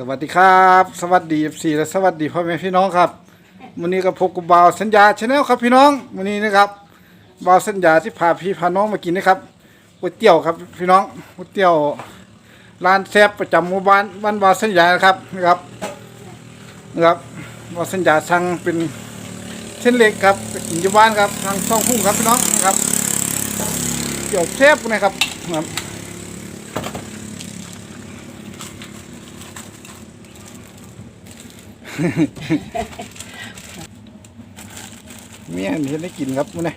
สวัสดีครับ สวัสดีสี่และสวัสดีพ่อแม่พี่น้องครับวันนี้ก็พบกับบ่าวสัญญาชาแนลครับพี่น้องวันนี้นะครับบ่าวสัญญาที่พาพี่พาน้องมากินนะครับก๋วยเตี๋ยวครับพี่น้องก๋วยเตี๋ยวร้านแซ่บประจำหมู่บ้านบ้านบ่าวสัญญานะครับนะครับนะครับบ่าวสัญญาสั่งเป็นเส้นเล็กครับไปกินที่บ้านครับทางช่องพุ่งครับพี่น้องนะครับเตี๋ยวแซ่บนะครับนะครับ เมียนี่ได้กินครับมื้อนี้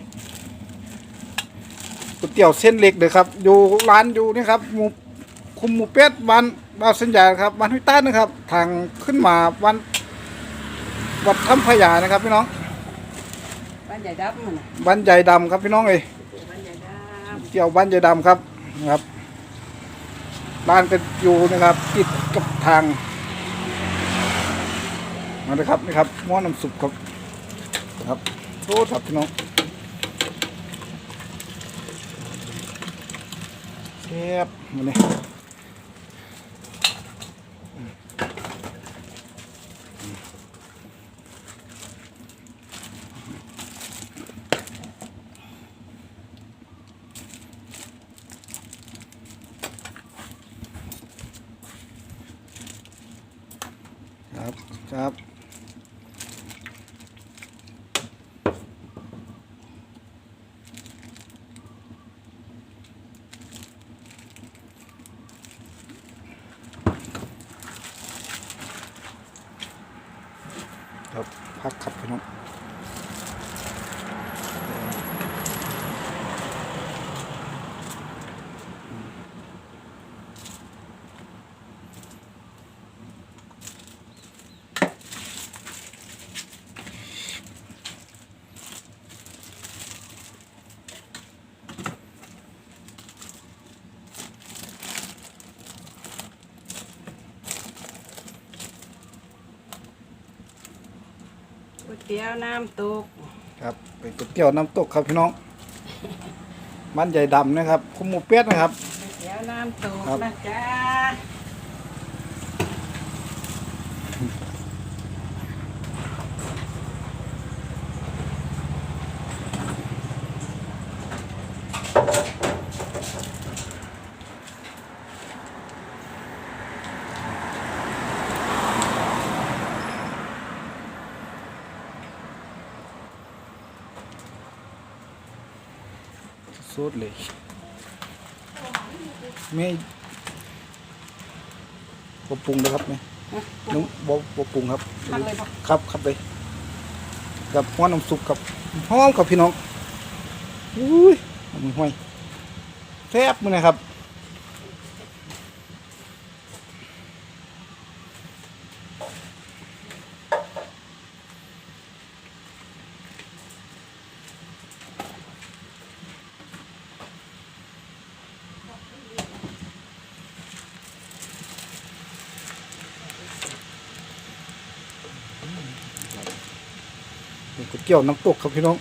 ก๋วยเตี๋ยวเส้นเล็กเด้อครับ อยู่ร้านอยู่นี่ครับหมูคุมหมูเป็ดบ้านบ้านสัญญาครับบ้านห้วยต้านนะครับ ทางขึ้นมาบ้านวัดถ้ำพญานะครับ พี่น้องบ้านใหญ่ดับมันน่ะบ้านใหญ่ดำครับพี่น้องเอ้ยบ้านใหญ่ดับเกี่ยวบ้านใหญ่ดำครับนะครับร้านก็อยู่นะครับติดกับทาง มาเลยครับนี่ครับหม้อน้ำซุปครับครับโทษครับพี่น้องเชฟมาเนี่ยครับ ครับ ตี๋ยวน้ำตกครับเป็นก๋วยเตี๋ยวน้ำตกครับพี่น้องบ้านใหญ่ดำนะครับคุมหมูเป็ดนะครับ ก๋วยเตี๋ยวน้ำตกครับ นะจ๊ะ สุดเลยไม่บปรุงเลยครับเนี่ยฮะน้องบบ่ปรุงครับทำเลยปะครับครับเลยกับหัวน้ำซุปกับหอมครับพี่น้องอุ้ยมือห้อยแซ่บมือนะครับ เป็นก๋วยเตี๋ยวน้ำตกครับพี่น้อง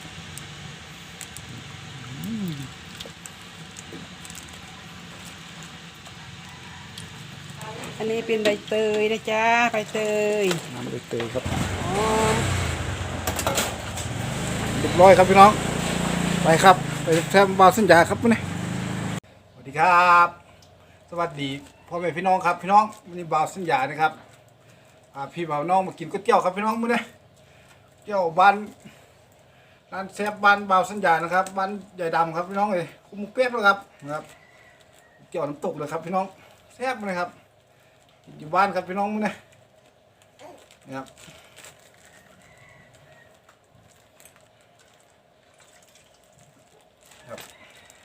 อันนี้เป็นใบเตยนะจ๊ะใบเตยน้ำใบเตยครับหอมเรียบร้อยครับพี่น้อง ไปครับ ไปแซมบาวสัญญาครับวันนี้สวัสดีครับ สวัสดีพ่อแม่พี่น้องครับพี่น้องวันนี้บาวสัญญานะครับพาพี่บ่าวน้องมากินก๋วยเตี๋ยวครับพี่น้องมื้อนี้ เตี๋ยวบ้านร้านแซ่บบ้านบาสัญญานะครับบ้านใหญ่ดำครับพี่น้องเอ้ยคุมหมูเป็ดแล้วครับนะครับเตี๋ยวน้ำตกเลยครับพี่น้องแซ่บเลยครับอยู่บ้านครับพี่น้องมื้อนี้นะครับ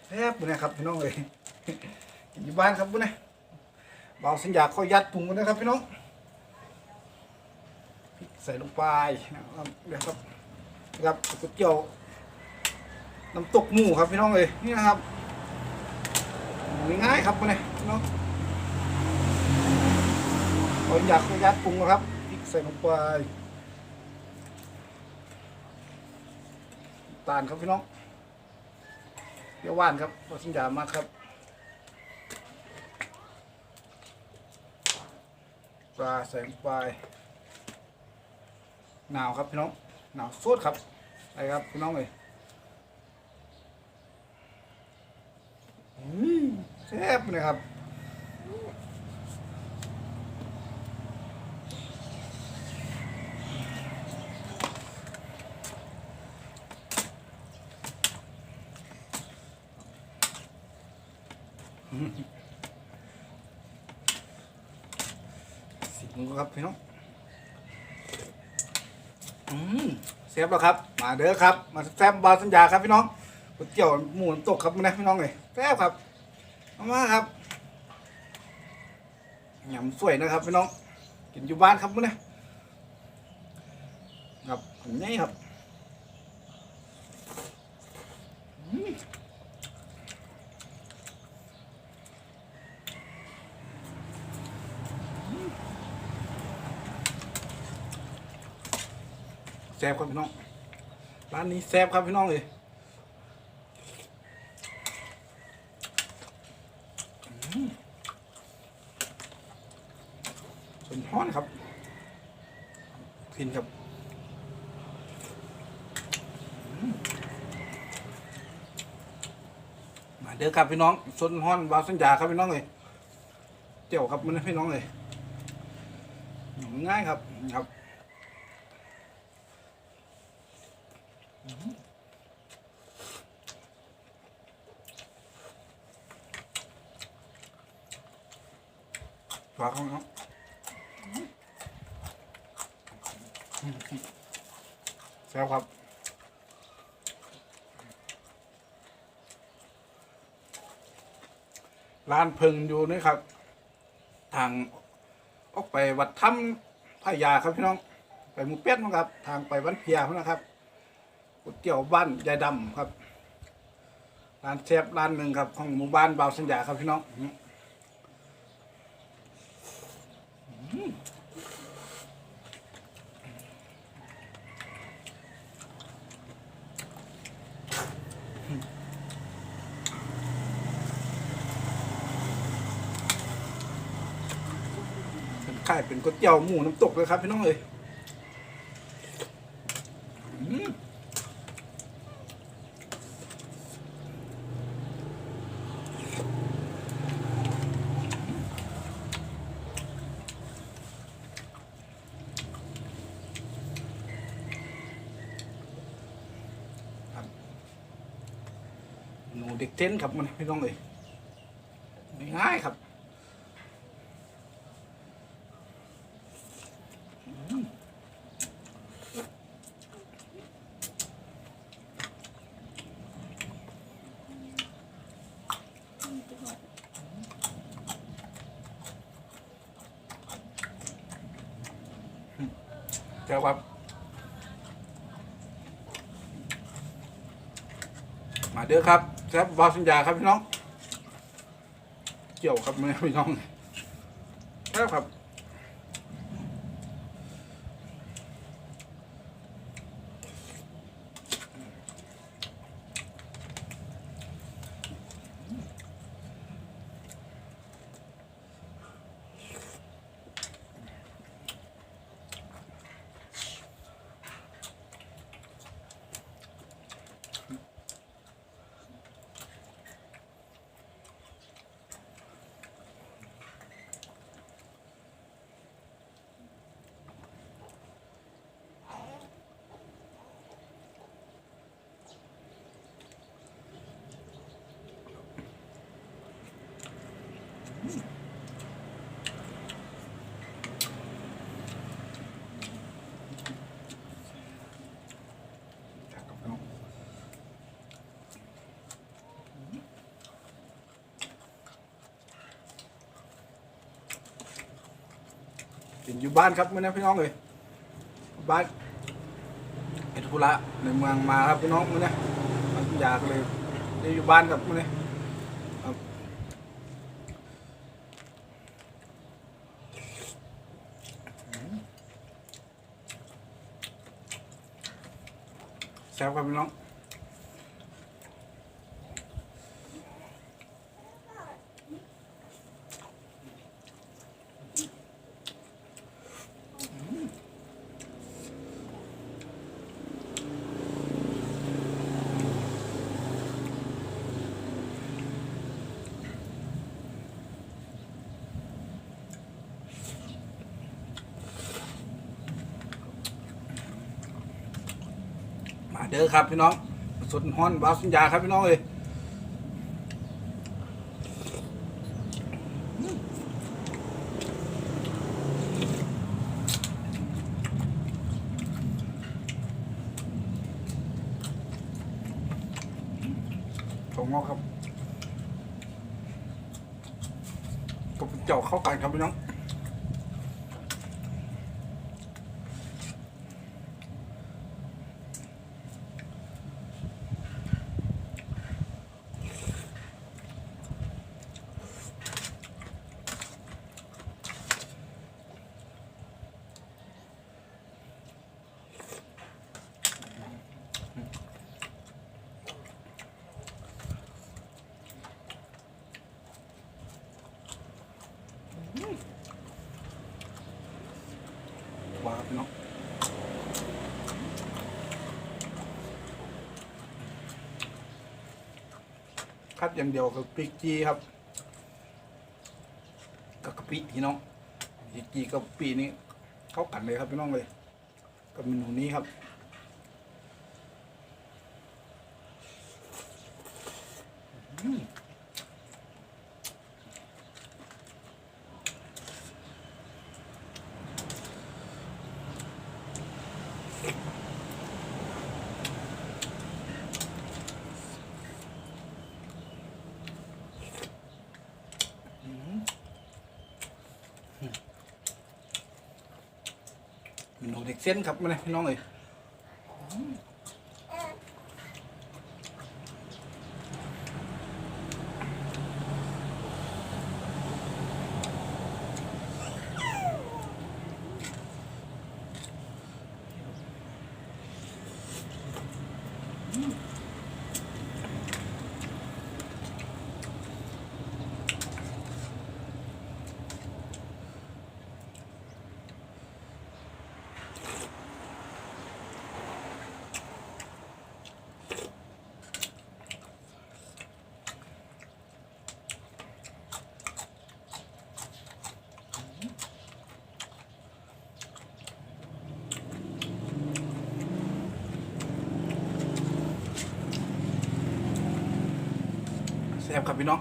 แซ่บบุญนะครับพี่น้องเลยอยู่บ้านครับบุญนะเบาสัญญาข้อยัดปรุงกันนะครับพี่น้อง ใส่ลงไปนะครับเดี๋ยวครับนะครับก๋วยเตี๋ยวน้ำตกหมูครับพี่น้องเลยนี่นะครับง่ายครับบุญนะพี่น้องข้อยัดข้อยัดปรุงนะครับพริกใส่ลงไปตาลครับพี่น้องเปรี้ยวหวานครับรสสัญญามากครับปลาแสงปลาย หนาวครับพี่น้องหนาวสุดครับไปครับพี่น้องเลยแซ่บเลยครับสิบมือครับพี่น้อง เซฟแล้วครับ มาเด้อครับ มาแซมบบาสัญญาครับพี่น้องก๋วยเตี๋ยวหมูน้ำตกครับนะพี่น้องเลยแซ่บครับเอามาครับยำสวยนะครับพี่น้อง กินอยู่บ้านครับมึงนะครับผมนี่ครับ ซ่บครับพี่น้อง ร้านนี้แซ่บครับพี่น้องเลยอืมส่วนห้อนครับกินครับมมาเด้อครับพี่น้องส่วนห้อนวาวสัญญาครับพี่น้องเลยเจียวครับมันนะพี่น้องเลยง่ายครับครับ ฝาเขาเนาะแซ่บครับร้านเพิงอยู่นี่ครับ ทางออกไปวัดถ้ำพายาครับพี่น้อง ไปหมูเป็ดมั้งครับ ทางไปวันเพียนะครับก๋วยเตี๋ยวบ้านยายดำครับร้านแซ่บร้านหนึ่งครับ ของหมู่บ้านบาวสัญญาครับพี่น้อง เป็นไข่เป็น ก๋วยเตี๋ยวหมูน้ำตกเลยครับพี่น้องเลยอืมหนูเด็กเต้นครับมันพี่น้องเลยง่ายๆครับ เจ้าครับมาเด้อครับแซ่บบอสัญญาครับพี่น้อง เกี่ยวครับมือพี่น้องแซ่บครับพี่น้อง กินอยู่บ้านครับเมื่อนี้พี่น้องเลยบ้านเอ็ดธุระในเมืองมาครับพี่น้องเมื่อนี้มันอยากเลยได้อยู่บ้านกับเมื่อนี้แซ่บครับพี่น้อง ด้อครับพี่น้องสดฮ้อนบาสัญญาครับพี่น้องเลยถงงอครับกับเจ้าเข้ากันครับพี่น้อง คัดอย่างเดียวคือพริกจีครับกับกะปิพี่น้องพริกจีกับกะปินี่เข้ากันเลยครับพี่น้องเลยกับเมนูนี้ครับ เด็กเส้นครับมาเลยพี่น้องเลยอืม มครับพี่น้อง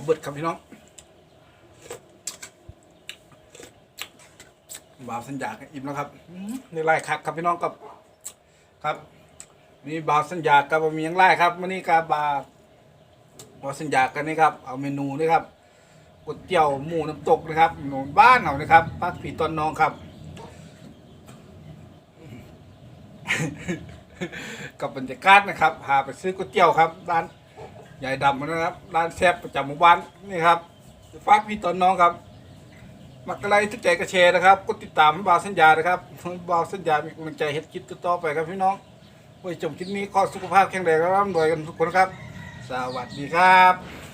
ผมเบิดครับพี่น้องบ่าวสัญญากับอิ่มแล้วครับอืมในไล่คักครับพี่น้องกับครับมีบ่าวสัญญากับมียังไล่ครับวันนี้กับบาบ่าวสัญญากันนี่ครับ เอาเมนูนี่ครับก๋วยเตี๋ยวหมูน้ำตกนะครับหนูบ้านเขานะครับพักผีตอนน้องครับกับบรรยากาศนะครับพาไปซื้อก๋วยเตี๋ยวครับร้าน ใหญ่ดำนะครับ ร้านแซ่บประจำหมู่บ้านนี่ครับฝากพี่ตอนน้องครับ มักอะไรทุกใจกระเชนะครับกดติดตามบาวสัญญานะครับบาวสัญญามีกำลังใจเฮ็ดคลิปต่อไปครับพี่น้องไว้จบคลิปนี้ขอสุขภาพแข็งแรงร่ำรวยกันทุกคนครับ สวัสดีครับ